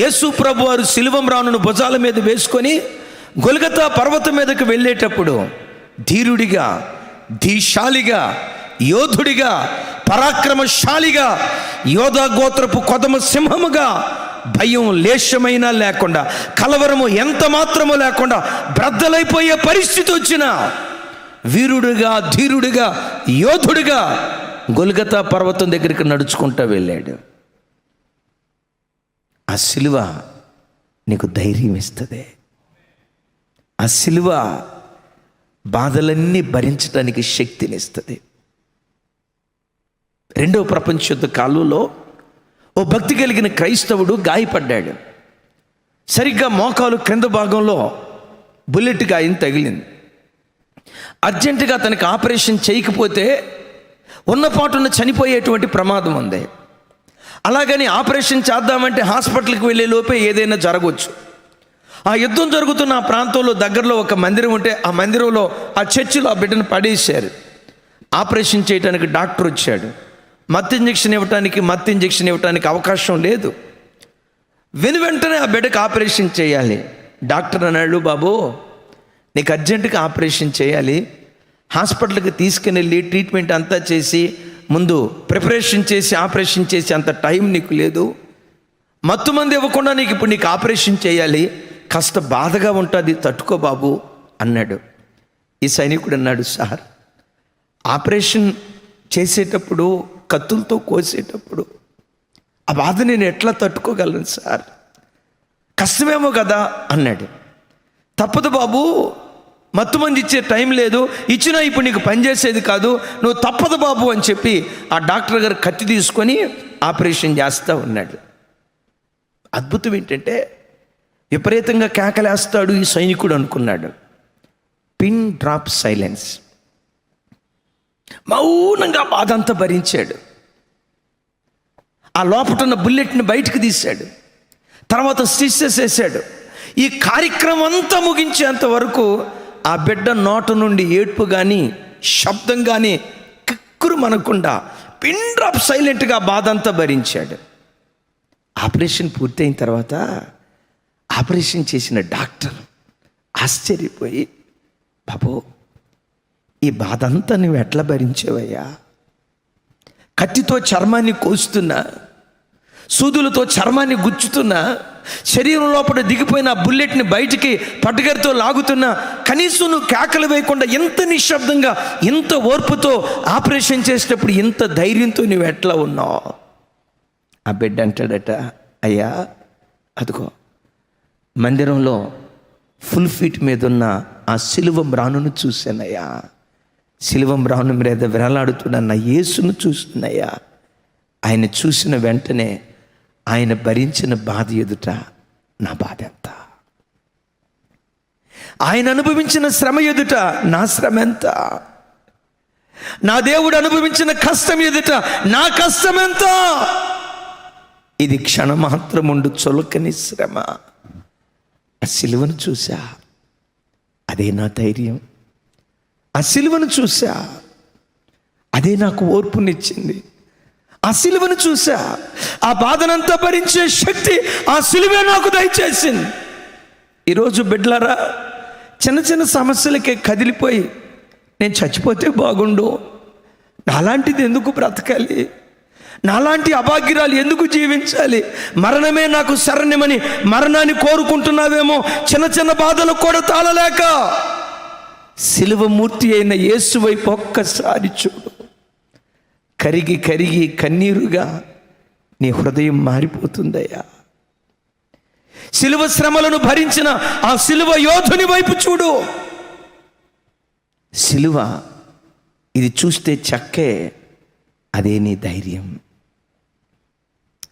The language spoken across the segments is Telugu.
యేసు ప్రభు వారు శిలువం రానును భుజాల మీద వేసుకొని గొలగతా పర్వతం మీదకు వెళ్ళేటప్పుడు ధీరుడిగా ధీశాలిగా యోధుడిగా పరాక్రమశాలిగా యోధా గోత్రపు కొదమ సింహముగా భయం లేశమైనా లేకుండా కలవరము ఎంత మాత్రము లేకుండా బ్రద్దలైపోయే పరిస్థితి వచ్చిన వీరుడిగా ధీరుడిగా యోధుడిగా గొలగతా పర్వతం దగ్గరికి నడుచుకుంటూ వెళ్ళాడు. ఆ సిలువ నీకు ధైర్యం ఇస్తుంది. ఆ సిలువ బాధలన్నీ భరించడానికి శక్తినిస్తుంది. రెండవ ప్రపంచ యుద్ధ కాలంలో ఓ భక్తి కలిగిన క్రైస్తవుడు గాయపడ్డాడు. సరిగ్గా మోకాలు క్రింద భాగంలో బుల్లెట్ గాయం తగిలింది. అర్జెంటుగా తనకి ఆపరేషన్ చేయకపోతే ఉన్నపాటున చనిపోయేటువంటి ప్రమాదం ఉంది. అలాగని ఆపరేషన్ చేద్దామంటే హాస్పిటల్కి వెళ్ళే లోపే ఏదైనా జరగవచ్చు ఆ యుద్ధం జరుగుతున్న ఆ ప్రాంతంలో దగ్గరలో ఒక మందిరం ఉంటే ఆ మందిరంలో ఆ చర్చిలో ఆ బిడ్డను పడేశారు. ఆపరేషన్ చేయడానికి డాక్టర్ వచ్చాడు. మత్తు ఇంజెక్షన్ ఇవ్వటానికి మత్తు ఇంజెక్షన్ ఇవ్వటానికి అవకాశం లేదు. వెను వెంటనే ఆ బిడ్డకు ఆపరేషన్ చేయాలి. డాక్టర్ అన్నాడు బాబు నీకు అర్జెంటుగా ఆపరేషన్ చేయాలి. హాస్పిటల్కి తీసుకుని వెళ్ళి ట్రీట్మెంట్ అంతా చేసి ముందు ప్రిపరేషన్ చేసి ఆపరేషన్ చేసి అంత టైం నీకు లేదు. మత్తు మంది ఇవ్వకుండా నీకు ఇప్పుడు నీకు ఆపరేషన్ చేయాలి. కాస్త బాధగా ఉంటుంది తట్టుకో బాబు అన్నాడు. ఈ సైనికుడు అన్నాడు సార్ ఆపరేషన్ చేసేటప్పుడు కత్తులతో కోసేటప్పుడు ఆ బాధ నేను ఎట్లా తట్టుకోగలను సార్? కష్టమేమో కదా అన్నాడు. తప్పదు బాబు మత్తు మంది ఇచ్చే టైం లేదు. ఇచ్చినా ఇప్పుడు నీకు పనిచేసేది కాదు. నువ్వు తప్పదు బాబు అని చెప్పి ఆ డాక్టర్ గారు కత్తి తీసుకొని ఆపరేషన్ చేస్తూ ఉన్నాడు. అద్భుతం ఏంటంటే విపరీతంగా కేకలేస్తాడు ఈ సైనికుడు అనుకున్నాడు. Pin drop silence. మౌనంగా బాధ అంతా భరించాడు. ఆ లోపట ఉన్న బుల్లెట్ని బయటకు తీశాడు. తర్వాత స్టిచెస్ వేసాడు ఈ కార్యక్రమం అంతా ముగించేంత వరకు ఆ బిడ్డ నోట నుండి ఏడ్పు కానీ శబ్దం కానీ కిక్కురు మనకుండా పిన్ డ్రాప్ సైలెంట్గా బాధ అంతా భరించాడు. ఆపరేషన్ పూర్తయిన తర్వాత ఆపరేషన్ చేసిన డాక్టర్ ఆశ్చర్యపోయి బాబు ఈ బాధ అంతా నువ్వు ఎట్లా భరించావయ్యా? కత్తితో చర్మాన్ని కోస్తున్నా సూదులతో చర్మాన్ని గుచ్చుతున్న శరీరం లోపల దిగిపోయిన బుల్లెట్ని బయటికి పట్టుగరితో లాగుతున్నా కనీసం నువ్వు కేకలు వేయకుండా ఎంత నిశ్శబ్దంగా ఇంత ఓర్పుతో ఆపరేషన్ చేసేటప్పుడు ఇంత ధైర్యంతో నువ్వు ఎట్లా ఉన్నావు? ఆ బిడ్డ అంటాడట అయ్యా అదిగో మందిరంలో ఫుల్ ఫీట్ మీద ఉన్న ఆ సిలువం రాణును చూశానయ్యా. సిలువం రాను మీద విరలాడుతున్న నా యేసును చూస్తున్నాయ్యా. ఆయన చూసిన వెంటనే ఆయన భరించిన బాధ ఎదుట నా బాధ ఎంత? ఆయన అనుభవించిన శ్రమ ఎదుట నా శ్రమ ఎంత? నా దేవుడు అనుభవించిన కష్టం ఎదుట నా కష్టం ఎంత? ఇది క్షణమాత్రముండు చొలకని శ్రమ. ఆ సిలువను చూసా అదే నా ధైర్యం. ఆ సిలువను చూసా అదే నాకు ఓర్పునిచ్చింది. ఆ సిలువను చూసా ఆ బాధనంతా భరించే శక్తి ఆ సిలువే నాకు దయచేసింది. ఈరోజు బిడ్డలారా చిన్న చిన్న సమస్యలకే కదిలిపోయి నేను చచ్చిపోతే బాగుండు. నాలాంటిది ఎందుకు బ్రతకాలి? నాలాంటి అభాగ్యురాలు ఎందుకు జీవించాలి? మరణమే నాకు శరణ్యమని మరణాన్ని కోరుకుంటున్నావేమో చిన్న చిన్న బాధలు కూడా తాళలేక. శిలువమూర్తి అయిన యేసు వైపు ఒక్కసారి చూడు. కరిగి కరిగి కన్నీరుగా నీ హృదయం మారిపోతుందయ్యా. శిలువ శ్రమలను భరించిన ఆ శిలువ యోధుని వైపు చూడు. శిలువ ఇది చూస్తే చక్కే అదే నీ ధైర్యం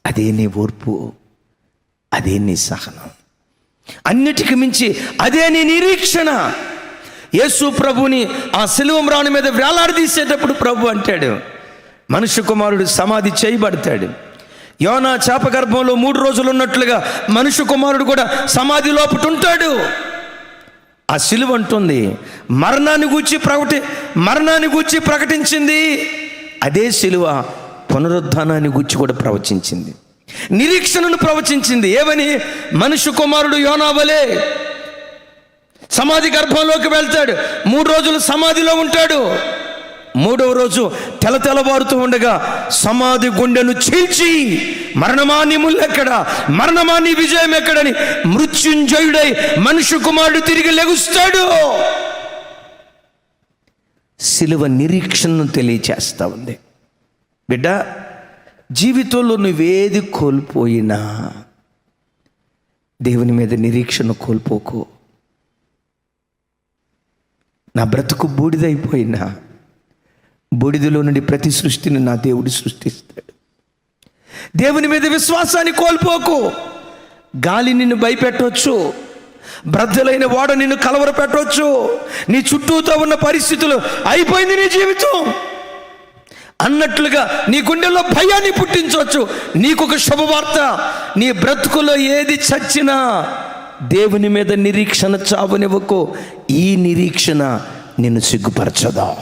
అదే నీ ఓర్పు అదే నీ సహనం. అన్నిటికి మించి అదే నీ నిరీక్షణ. యేసు ప్రభుని ఆ శిలువం రాణి మీద వేలాడదీసేటప్పుడు ప్రభు అంటాడు మనుష్య కుమారుడు సమాధి చేయబడతాడు. యోనా చేప గర్భంలో మూడు రోజులు ఉన్నట్లుగా మనుష్య కుమారుడు కూడా సమాధి లోపట ఉంటాడు. ఆ సిలువ అంటుంది మరణాన్ని గూర్చి ప్రకటి మరణాన్ని గూర్చి ప్రకటించింది. అదే సిలువ పునరుద్ధానాన్ని గూర్చి కూడా ప్రవచించింది. నిరీక్షణను ప్రవచించింది. ఏమని? మనుష్య కుమారుడు యోనావలే సమాధి గర్భంలోకి వెళ్తాడు. మూడు రోజులు సమాధిలో ఉంటాడు. మూడవ రోజు తెల తెలబారుతూ ఉండగా సమాధి గుండెను చీల్చి మరణమాని ముల్లెక్కడ? మరణమాని విజయం ఎక్కడని మృత్యుంజయుడై మనుషు కుమారుడు తిరిగి లెగుస్తాడు. సిలువ నిరీక్షణను తెలియచేస్తా ఉంది. బిడ్డ జీవితంలో నువ్వేది కోల్పోయినా దేవుని మీద నిరీక్షణ కోల్పోకు. నా బ్రతుకు బూడిదైపోయినా బూడిదలో నుండి ప్రతి సృష్టిని నా దేవుడు సృష్టిస్తాడు. దేవుని మీద విశ్వాసాన్ని కోల్పోకు. గాలి నిన్ను భయపెట్టవచ్చు బ్రద్దలైన వాడ నిన్ను కలవర పెట్టవచ్చు నీ చుట్టూతో ఉన్న పరిస్థితులు అయిపోయింది నీ జీవితం. అన్నట్లుగా నీ గుండెల్లో భయాన్ని పుట్టించవచ్చు. నీకు ఒక శుభవార్త. నీ బ్రతుకులో ఏది చచ్చినా దేవుని మీద నిరీక్షణ చావునివ్వకు. ఈ నిరీక్షణ నిన్ను సిగ్గుపరచదా?